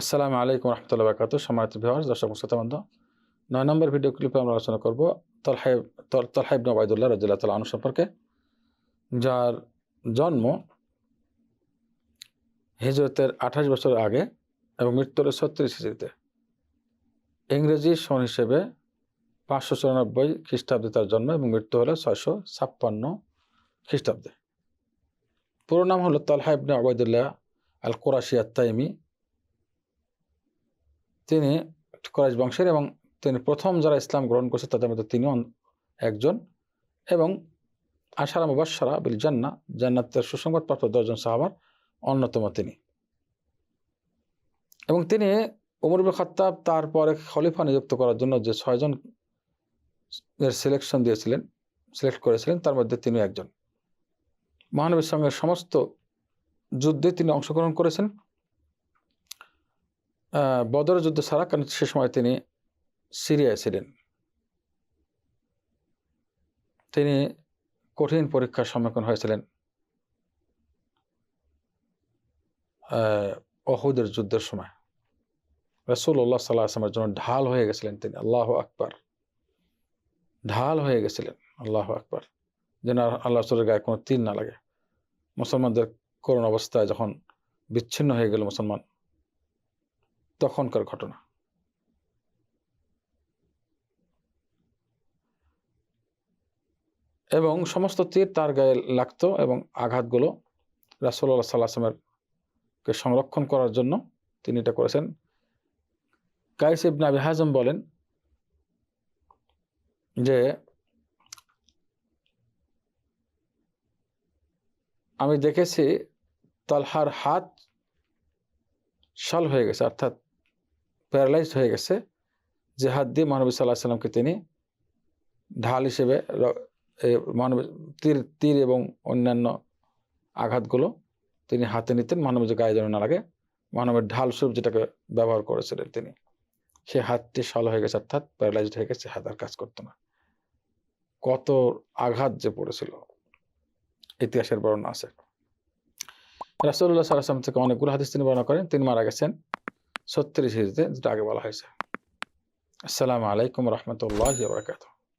আসসালামু আলাইকুম রহমতুল্লাহ বাকাত সম্মানিত ভিওয়ার্স দর্শক শ্রোতাবন্ধ নয় নম্বর ভিডিও ক্লিপে আমরা আলোচনা করব তলহাইব তলহাইব নবায়দুল্লাহ রাজিল্লাহ তাল আনু সম্পর্কে, যার জন্ম হিজরতের আঠাশ বছর আগে এবং মৃত্যুর ছত্রিশ হিজড়িতে। ইংরেজি সন হিসেবে পাঁচশো চুরানব্বই খ্রিস্টাব্দে তার জন্ম এবং মৃত্যু হলো ছয়শো ছাপ্পান্ন খ্রিস্টাব্দে। পুরো নাম হলো তলহাইবনে আবায়দুল্লাহ আল কোরাশিয়া তাইমি তিনি কোরাইশ বংশের এবং তিনি প্রথম যারা ইসলাম গ্রহণ করছে তাদের মধ্যে তিনিও একজন এবং আশারা মুবাসারা বিল জান্না জান্নাতের সুসংবাদপ্রাপ্ত দশজন সাহাবার অন্যতম তিনি। এবং তিনি বিন খাত্তাব তারপরে খলিফা নিযুক্ত করার জন্য যে ছয়জন এর সিলেকশন দিয়েছিলেন সিলেক্ট করেছিলেন, তার মধ্যে তিনি একজন। মহানবীর সঙ্গে সমস্ত যুদ্ধে তিনি অংশগ্রহণ করেছেন। বদর যুদ্ধ ছাড়া কারণ সে সময় তিনি সিরিয়ায় ছিলেন। তিনি কঠিন পরীক্ষার সম্মুখীন হয়েছিলেন। অহুদের যুদ্ধের সময়। রসুল্লাহ সাল্লাহ আসলামের জন্য ঢাল হয়ে গেছিলেন তিনি, আল্লাহ আকবার। ঢাল হয়ে গেছিলেন, আল্লাহ আকবার। যেন আল্লাহ রসুলের গায়ে কোনো তিল না লাগে। মুসলমানদের করোনা অবস্থায় যখন বিচ্ছিন্ন হয়ে গেল মুসলমান তখনকার ঘটনা। এবং সমস্ত তীর তার গায়ে লাগতো এবং আঘাতগুলো রাসোল্লা সাল্লাহামের কে সংরক্ষণ করার জন্য তিনি এটা করেছেন। কাইস ইবনা হাজম বলেন যে, আমি দেখেছি তালহার হাত শাল হয়ে গেছে, অর্থাৎ প্যারালাইজ হয়ে গেছে যে হাত দিয়ে মহানবী সাল্লাহ সাল্লামকে তিনি ঢাল হিসেবে মহানবী তীর তীর এবং অন্যান্য আঘাতগুলো তিনি হাতে নিতেন। মহানবী যে গায়ে যেন না লাগে মহানবীর ঢাল স্বরূপ যেটাকে ব্যবহার করেছিলেন তিনি, সে হাতটি শাল হয়ে গেছে, অর্থাৎ প্যারালাইজড হয়ে গেছে, হাত আর কাজ করতো না। কত আঘাত যে পড়েছিল, ইতিহাসের বর্ণনা আছে। রাসুল্লাহ সাল্লাম থেকে অনেকগুলো হাদিস তিনি বর্ণনা করেন। তিনি মারা গেছেন ছত্রিশ হিজড়িতে যেটা আগে বলা হয়েছে আসসালামু আলাইকুম রহমতুল্লাহ বরকাত